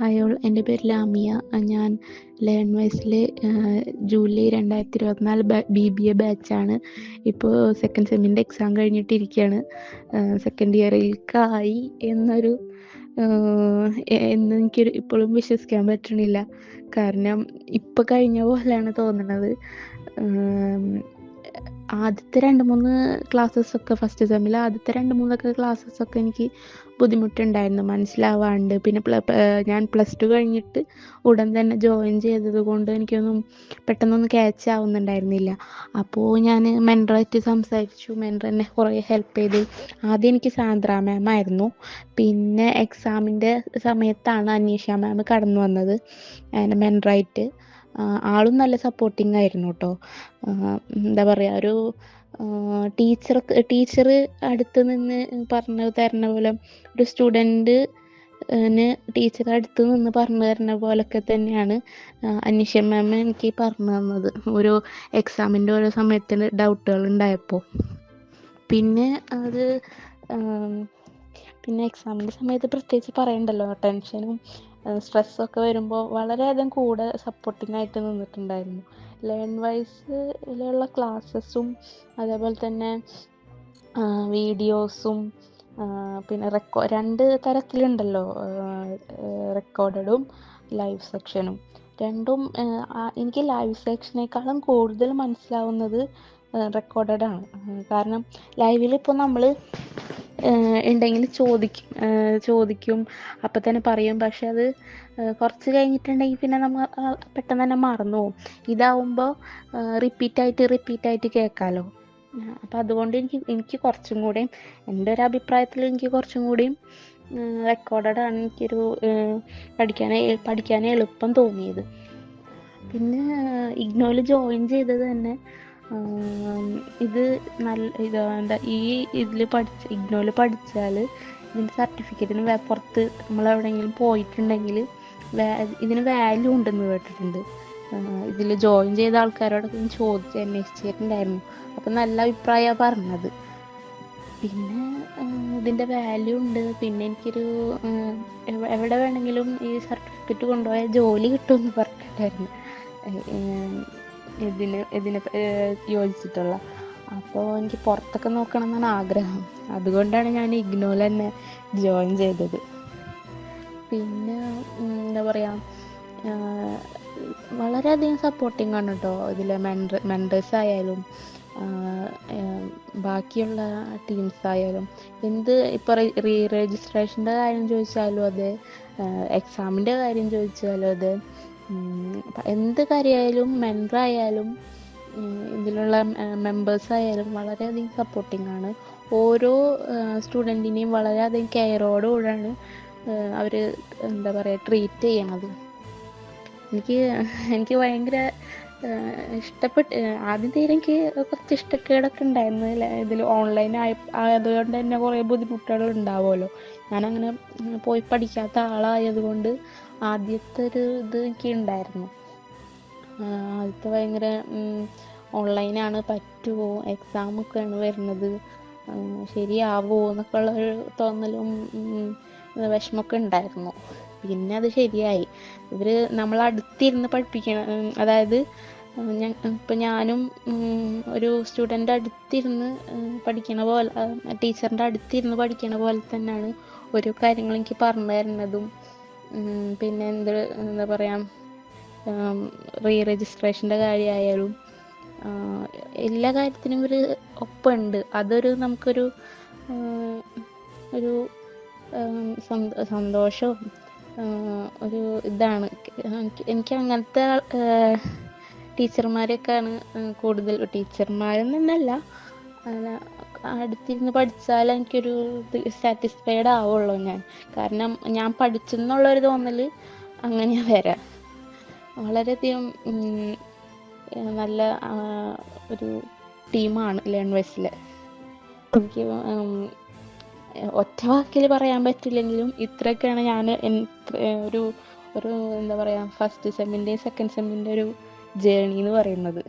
Hi all എന്റെ പേര് ലാമിയ. ഞാൻ ലേൺ വൈസിൽ ജൂലൈ രണ്ടായിരത്തി ഇരുപത്തിനാല് ബി ബി എ ബാച്ചാണ് ഇപ്പോൾ സെക്കൻഡ് സെമ്മിന്റെ എക്സാം കഴിഞ്ഞിട്ടിരിക്കുകയാണ് സെക്കൻഡ് ഇയറിലേക്കായി എന്നൊരു എന്ന് ഇപ്പോഴും വിശ്വസിക്കാൻ പറ്റണില്ല. കാരണം ഇപ്പം കഴിഞ്ഞ പോലെയാണ് തോന്നുന്നത് ആദ്യത്തെ രണ്ട് മൂന്ന് ക്ലാസ്സസ് ഒക്കെ ഫസ്റ്റ് സെമ്മിൽ ആദ്യത്തെ രണ്ട് മൂന്നൊക്കെ ക്ലാസ്സസ് ഒക്കെ എനിക്ക് ബുദ്ധിമുട്ടുണ്ടായിരുന്നു. മനസ്സിലാവാണ്ട്. പിന്നെ ഞാൻ പ്ലസ് ടു കഴിഞ്ഞിട്ട് ഉടൻ തന്നെ ജോയിൻ ചെയ്തത് കൊണ്ട് എനിക്കൊന്നും പെട്ടെന്നൊന്നും ക്യാച്ച് ആവുന്നുണ്ടായിരുന്നില്ല. അപ്പോൾ ഞാൻ മെന്ററായിട്ട് സംസാരിച്ചു. മെന്റർ എന്നെ കുറേ ഹെൽപ്പ് ചെയ്തു. ആദ്യം എനിക്ക് സാന്ദ്ര മാം ആയിരുന്നു. പിന്നെ എക്സാമിന്റെ സമയത്താണ് അനീഷ മാം കടന്നു വന്നത്. മെന്ററായിട്ട് ആളും നല്ല സപ്പോർട്ടിംഗ് ആയിരുന്നു കേട്ടോ എന്താ പറയുക ഒരു ടീച്ചർ ടീച്ചർ അടുത്ത് നിന്ന് പറഞ്ഞു തരുന്ന പോലെ ഒരു സ്റ്റുഡന്റ് ടീച്ചർ അടുത്ത് നിന്ന് പറഞ്ഞു തരുന്ന പോലൊക്കെ തന്നെയാണ് അനീഷ മാം എനിക്ക് പറഞ്ഞു തന്നത്. ഓരോ എക്സാമിന്റെ ഓരോ സമയത്തിന് ഡൗട്ടുകൾ ഉണ്ടായപ്പോൾ പിന്നെ അത് പിന്നെ എക്സാമിന്റെ സമയത്ത് പ്രത്യേകിച്ച് പറയണ്ടല്ലോ ടെൻഷനും സ്ട്രെസ്സൊക്കെ വരുമ്പോൾ വളരെയധികം കൂടെ സപ്പോർട്ടിംഗ് ആയിട്ട് നിന്നിട്ടുണ്ടായിരുന്നു. ലേൺ വൈസ് വൈസിലുള്ള ക്ലാസ്സസും അതേപോലെ തന്നെ വീഡിയോസും പിന്നെ റെക്കോ രണ്ട് തരത്തിലുണ്ടല്ലോ റെക്കോർഡഡും ലൈവ് സെക്ഷനും രണ്ടും എനിക്ക് ലൈവ് സെക്ഷനേക്കാളും കൂടുതൽ മനസ്സിലാവുന്നത് റെക്കോർഡഡ് ആണ്. കാരണം ലൈവിൽ ഇപ്പോൾ നമ്മൾ ഉണ്ടെങ്കിൽ ചോദിക്കും. ചോദിക്കും. അപ്പം തന്നെ പറയും. പക്ഷെ അത് കുറച്ച് കഴിഞ്ഞിട്ടുണ്ടെങ്കിൽ പിന്നെ നമ്മൾ പെട്ടെന്ന് തന്നെ മറന്നു പോകും. ഇതാവുമ്പോൾ റിപ്പീറ്റായിട്ട് റിപ്പീറ്റായിട്ട് കേൾക്കാമല്ലോ അപ്പം അതുകൊണ്ട് എനിക്ക് എനിക്ക് കുറച്ചും കൂടെയും എന്റെ ഒരു അഭിപ്രായത്തിൽ എനിക്ക് കുറച്ചും കൂടിയും റെക്കോർഡഡ് ആണ് എനിക്കൊരു പഠിക്കാൻ പഠിക്കാൻ എളുപ്പം തോന്നിയത്. പിന്നെ ഇഗ്നോയിൽ ജോയിൻ ചെയ്തത് തന്നെ ഇത് നല്ല ഇത് എന്താ ഈ ഇതിൽ പഠിച്ച ഇഗ്നോയിൽ പഠിച്ചാൽ ഇതിന്റെ സർട്ടിഫിക്കറ്റിന് പുറത്ത് നമ്മൾ എവിടെയെങ്കിലും പോയിട്ടുണ്ടെങ്കിൽ ഇതിന് വാല്യൂ ഉണ്ടെന്ന് കേട്ടിട്ടുണ്ട്. ഇതിൽ ജോയിൻ ചെയ്ത ആൾക്കാരോടൊക്കെ ഞാൻ ചോദിച്ച് അന്വേഷിച്ചിട്ടുണ്ടായിരുന്നു. അപ്പം നല്ല അഭിപ്രായമാണ് പറഞ്ഞത്. പിന്നെ ഇതിന്റെ വാല്യൂ ഉണ്ട്. പിന്നെ എനിക്കൊരു എവിടെ വേണമെങ്കിലും ഈ സർട്ടിഫിക്കറ്റ് കൊണ്ടുപോയാൽ ജോലി കിട്ടുമെന്ന് പറഞ്ഞിട്ടുണ്ടായിരുന്നു. ഇതിന് ഇതിന് യോജിച്ചിട്ടുള്ള. അപ്പോൾ എനിക്ക് പുറത്തൊക്കെ നോക്കണം എന്നാണ് ആഗ്രഹം. അതുകൊണ്ടാണ് ഞാൻ ഇഗ്നോയിൽ തന്നെ ജോയിൻ ചെയ്തത്. പിന്നെ എന്താ പറയുക വളരെയധികം സപ്പോർട്ടിങ് ആണ് കേട്ടോ ഇതിലെ മെൻഡർ മെൻഡേഴ്സ് ആയാലും ബാക്കിയുള്ള ടീംസ് ആയാലും. എന്ത് ഇപ്പോൾ റീ രജിസ്ട്രേഷന്റെ കാര്യം ചോദിച്ചാലും അതെ എക്സാമിന്റെ കാര്യം ചോദിച്ചാലും അതെ എന്ത് കാര്യമായാലും ആയാലും ഇതിലുള്ള മെമ്പേഴ്സ് ആയാലും വളരെയധികം സപ്പോർട്ടിംഗ് ആണ്. ഓരോ സ്റ്റുഡന്റിനെയും വളരെയധികം കെയറോടുകൂടാണ് അവർ എന്താ പറയുക ട്രീറ്റ് ചെയ്യണത്. എനിക്ക് എനിക്ക് ഭയങ്കര ഇഷ്ടപ്പെട്ട് ആദ്യം തീരെ എനിക്ക് കുറച്ച് ഇഷ്ടക്കേടൊക്കെ ഉണ്ടായിരുന്നു ഇതിൽ ഓൺലൈൻ ആയ ആയതുകൊണ്ട് തന്നെ കുറേ ബുദ്ധിമുട്ടുകൾ ഉണ്ടാവുമല്ലോ. ഞാനങ്ങനെ പോയി പഠിക്കാത്ത ആളായതുകൊണ്ട് ആദ്യത്തെ ഒരു ഇത് എനിക്ക് ഉണ്ടായിരുന്നു ആദ്യത്തെ ഭയങ്കര ഓൺലൈനാണ് പറ്റുമോ എക്സാമൊക്കെയാണ് വരുന്നത്. ശരിയാവുമോ എന്നൊക്കെ ഉള്ള ഒരു തോന്നലും വിഷമമൊക്കെ ഉണ്ടായിരുന്നു. പിന്നെ അത് ശരിയായി. ഇവർ നമ്മൾ അടുത്തിരുന്ന് പഠിപ്പിക്കണം അതായത് ഞാൻ ഇപ്പം ഞാനും ഒരു സ്റ്റുഡന്റ് അടുത്തിരുന്ന് പഠിക്കണ പോലെ ടീച്ചറിന്റെ അടുത്തിരുന്ന് പഠിക്കണ പോലെ തന്നെയാണ് ഓരോ കാര്യങ്ങൾ എനിക്ക് പറഞ്ഞു തരുന്നതും. പിന്നെ എന്ത് എന്താ പറയുക റീ രജിസ്ട്രേഷന്റെ കാര്യമായാലും എല്ലാ കാര്യത്തിനും ഒരു ഒപ്പമുണ്ട് അതൊരു നമുക്കൊരു ഒരു സന്തോഷവും ഒരു ഇതാണ്. എനിക്ക് അങ്ങനത്തെ ടീച്ചർമാരെയൊക്കെയാണ് കൂടുതൽ ടീച്ചർമാരെന്നല്ല അടുത്തിരുന്ന് പഠിച്ചാൽ എനിക്കൊരു സാറ്റിസ്ഫൈഡ് ആവുള്ളൂ ഞാൻ. കാരണം ഞാൻ പഠിച്ചെന്നുള്ളൊരു തോന്നൽ അങ്ങനെ വരാം. വളരെയധികം നല്ല ഒരു ടീമാണ് ലേൺ വൈസിലെ എനിക്ക് ഒറ്റ വാക്കിൽ പറയാൻ പറ്റില്ലെങ്കിലും ഇത്രയൊക്കെയാണ് ഞാൻ ഒരു ഒരു എന്താ പറയുക ഫസ്റ്റ് സെമ്മിന്റെയും സെക്കൻഡ് സെമ്മിന്റെ ഒരു ജേണി എന്ന് പറയുന്നത്.